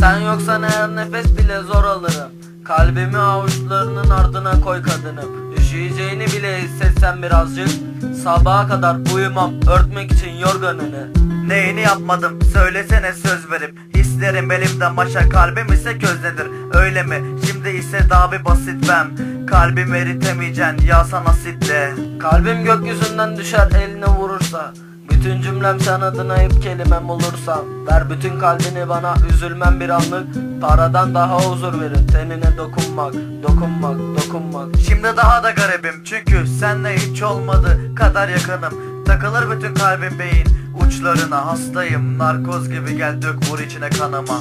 Uzaktan eğer nefes bile zor alırım. Kalbimi avuçlarının ardına koy kadınım. Üşüyeceğini bile hissetsen birazcık Sabaha kadar uyumam örtmek için yorganını. Neyini yapmadım söylesene söz verip. Hislerim elimde maşa kalbim ise közlenir Öyle mi? Şimdi ise daha bir basit ben. Kalbimi eritemeyeceksin yağsan asitle Kalbim gökyüzünden düşer eline vurursa Bütün cümlem sen adına hep kelimem olursa Ver bütün kalbini bana üzülmem bir anlık. Paradan daha huzur verir tenine dokunmak Dokunmak dokunmak. Şimdi daha da garibim çünkü senle hiç olmadı kadar yakınım. Takılır bütün kalbim beyin uçlarına hastayım. Narkoz gibi gel dök vur içine kanıma